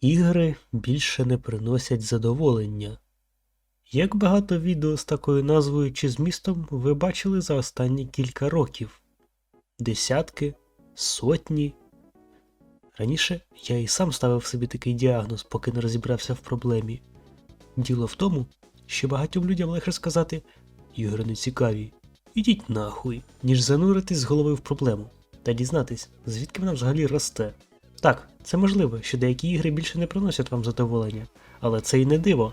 Ігри більше не приносять задоволення. Як багато відео з такою назвою чи змістом ви бачили за останні кілька років? Десятки, сотні. Раніше я і сам ставив собі такий діагноз, поки не розібрався в проблемі. Діло в тому, що багатьом людям легше сказати ігри не цікаві, ідіть нахуй, ніж зануритись з головою в проблему та дізнатись, звідки вона взагалі росте. Так, це можливо, що деякі ігри більше не приносять вам задоволення, але це і не диво.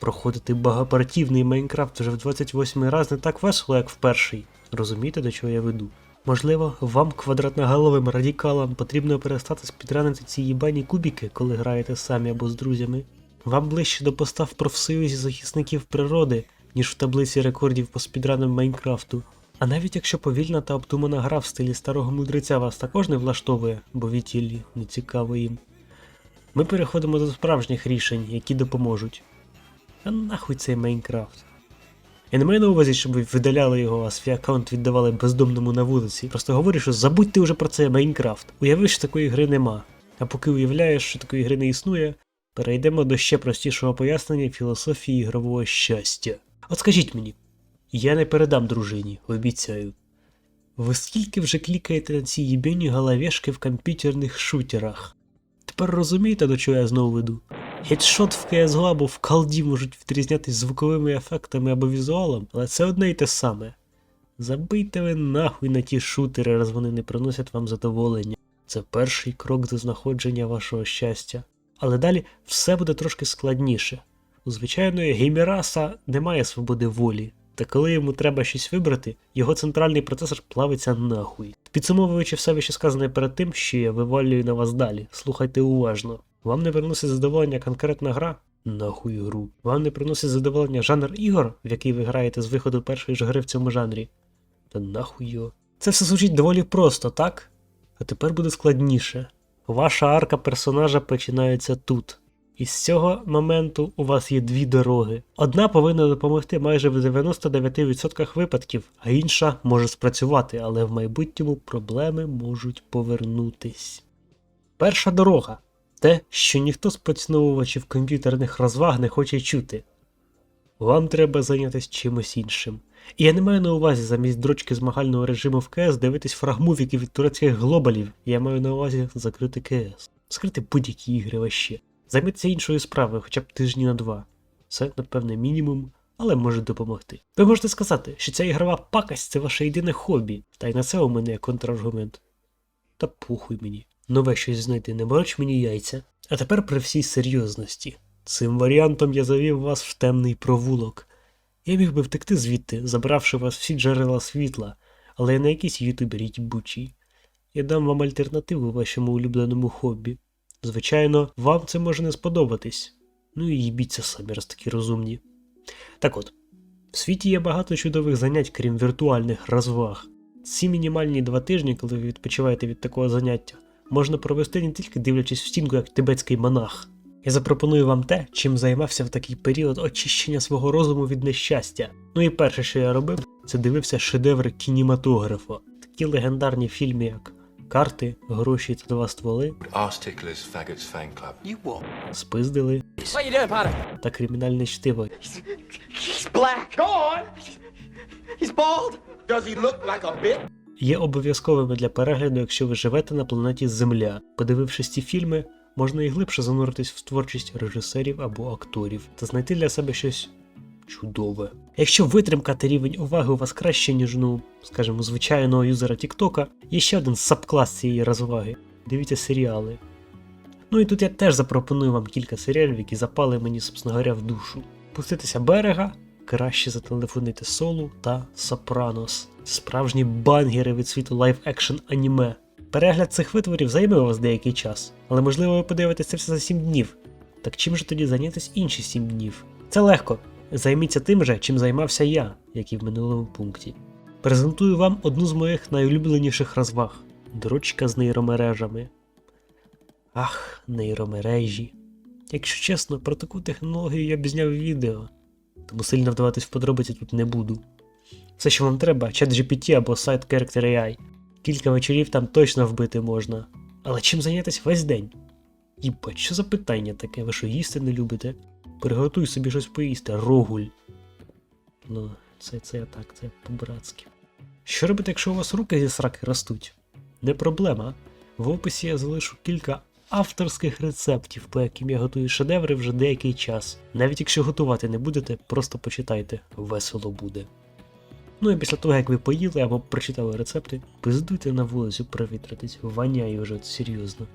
Проходити багапартівний Майнкрафт вже в 28 раз не так весело, як в перший. Розумієте, до чого я веду? Можливо, вам, квадратноголовим радикалам, потрібно перестати спідранити ці їбані кубіки, коли граєте самі або з друзями. Вам ближче до поста в профсоюзі захисників природи, ніж в таблиці рекордів по спідранам Майнкрафту. А навіть якщо повільна та обдумана гра в стилі старого мудреця вас також не влаштовує, бо відтілі не цікаво їм. Ми переходимо до справжніх рішень, які допоможуть. А нахуй цей Майнкрафт. Я не маю на увазі, щоб ви видаляли його, а свій аккаунт віддавали бездомному на вулиці. Просто говорю, що забудьте вже про це Майнкрафт. Уяви, що такої гри нема. А поки уявляєш, що такої гри не існує, перейдемо до ще простішого пояснення філософії ігрового щастя. От скажіть мені, я не передам дружині, обіцяю. Ви скільки вже клікаєте на ці їбені головешки в комп'ютерних шутерах? Тепер розумієте, до чого я знову веду? Хедшот в CSGO або в колді можуть відрізнятися звуковими ефектами або візуалом, але це одне й те саме. Забийте ви нахуй на ті шутери, раз вони не приносять вам задоволення. Це перший крок до знаходження вашого щастя. Але далі все буде трошки складніше. У звичайної геймераса немає свободи волі, та коли йому треба щось вибрати, його центральний процесор плавиться нахуй. Підсумовуючи все вище сказане перед тим, що я вивалюю на вас далі, слухайте уважно. Вам не приносить задоволення конкретна гра? Нахуй гру. Вам не приносить задоволення жанр ігор, в який ви граєте з виходу першої ж гри в цьому жанрі? Та нахуй його. Це все звучить доволі просто, так? А тепер буде складніше. Ваша арка персонажа починається тут. І з цього моменту у вас є дві дороги. Одна повинна допомогти майже в 99% випадків, а інша може спрацювати, але в майбутньому проблеми можуть повернутись. Перша дорога те, що ніхто з поціновувачів комп'ютерних розваг не хоче чути. Вам треба зайнятися чимось іншим. І я не маю на увазі замість дрочки змагального режиму в КС дивитись фрагмувіки від турецьких глобалів. Я маю на увазі закрити КС, скрити будь-які ігри ваще. Займіться іншою справою хоча б тижні на два. Це, напевне, мінімум, але може допомогти. Ви можете сказати, що ця ігрова пакость це ваше єдине хобі, та й на це у мене є контраргумент. Та похуй мені. Нове щось знайти, не мороч мені яйця. А тепер при всій серйозності. Цим варіантом я завів вас в темний провулок. Я міг би втекти звідти, забравши вас всі джерела світла, але я не якийсь ютубер бучий. Я дам вам альтернативу вашому улюбленому хобі. Звичайно, вам це може не сподобатись. Ну і їбіться самі, раз такі розумні. Так от, в світі є багато чудових занять, крім віртуальних розваг. Ці мінімальні два тижні, коли ви відпочиваєте від такого заняття, можна провести не тільки дивлячись в стінку, як тибетський монах. Я запропоную вам те, чим займався в такий період очищення свого розуму від нещастя. Ну і перше, що я робив, це дивився шедеври кінематографа. Такі легендарні фільми, як Карти, Гроші та два стволи? Спиздили doing, та кримінальне чтиво. He's black. Go on. He's bald. Does he look like a bit? Є обов'язковими для перегляду, якщо ви живете на планеті Земля. Подивившись ці фільми, можна і глибше зануритись в творчість режисерів або акторів та знайти для себе щось чудове. Якщо витримка рівень уваги у вас краще, ніж, ну, скажімо, звичайного юзера Тіктока, є ще один сабклас цієї розваги. Дивіться серіали. Ну і тут я теж запропоную вам кілька серіалів, які запали мені, собственно говоря, в душу. Пуститися берега, краще зателефонити Солу та Сопранос. Справжні бангери від світу лайв-екшн аніме. Перегляд цих витворів займе у вас деякий час, але можливо ви подивитесь це все за 7 днів. Так чим же тоді зайнятися інші 7 днів? Це легко. Займіться тим же, чим займався я, як і в минулому пункті. Презентую вам одну з моїх найулюбленіших розваг дрочка з нейромережами. Ах, нейромережі. Якщо чесно, про таку технологію я б зняв відео, тому сильно вдаватись в подробиці тут не буду. Все, що вам треба, чат GPT або сайт Character AI. Кілька вечорів там точно вбити можна. Але чим зайнятися весь день? Їбать, що за питання таке? Ви що їсти не любите? Приготуй собі щось поїсти, рогуль. Ну, це, це я так, це по-братськи. Що робити, якщо у вас руки зі сраки ростуть? Не проблема. В описі я залишу кілька авторських рецептів, по яким я готую шедеври вже деякий час. Навіть якщо готувати не будете, просто почитайте, весело буде. Ну і після того, як ви поїли або прочитали рецепти, пиздуйте на вулицю провітритись, воняє вже серйозно.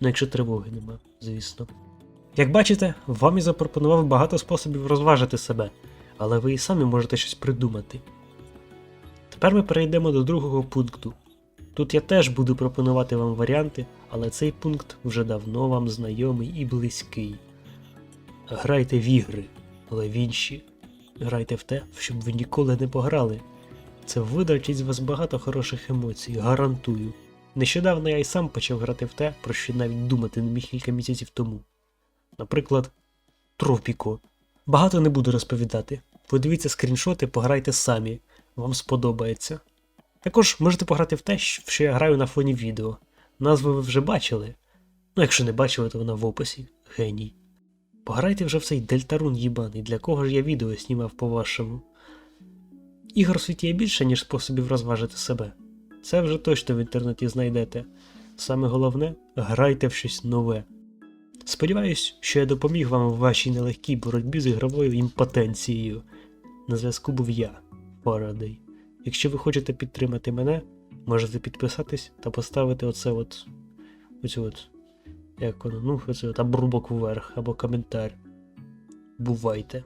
Ну якщо тривоги нема, звісно. Як бачите, вам я запропонував багато способів розважити себе, але ви і самі можете щось придумати. Тепер ми перейдемо до другого пункту. Тут я теж буду пропонувати вам варіанти, але цей пункт вже давно вам знайомий і близький. Грайте в ігри, але в інші. Грайте в те, щоб ви ніколи не пограли. Це видавчить з вас багато хороших емоцій, гарантую. Нещодавно я й сам почав грати в те, про що навіть думати не міг кілька місяців тому. Наприклад, Тропіко. Багато не буду розповідати. Подивіться скріншоти, пограйте самі, вам сподобається. Також можете пограти в те, в що я граю на фоні відео. Назву ви вже бачили. Ну, якщо не бачили, то вона в описі. Геній. Пограйте вже в цей дельтарун їбаний, для кого ж я відео знімав по-вашому. Ігор в світі є більше, ніж способів розважити себе. Це вже точно в інтернеті знайдете. Саме головне, грайте в щось нове. Сподіваюсь, що я допоміг вам в вашій нелегкій боротьбі з ігровою імпотенцією. На зв'язку був я, Фарадей. Якщо ви хочете підтримати мене, можете підписатись та поставити оце от. Оцю от. Як воно, ну, оце от обрубок вверх або коментар. Бувайте!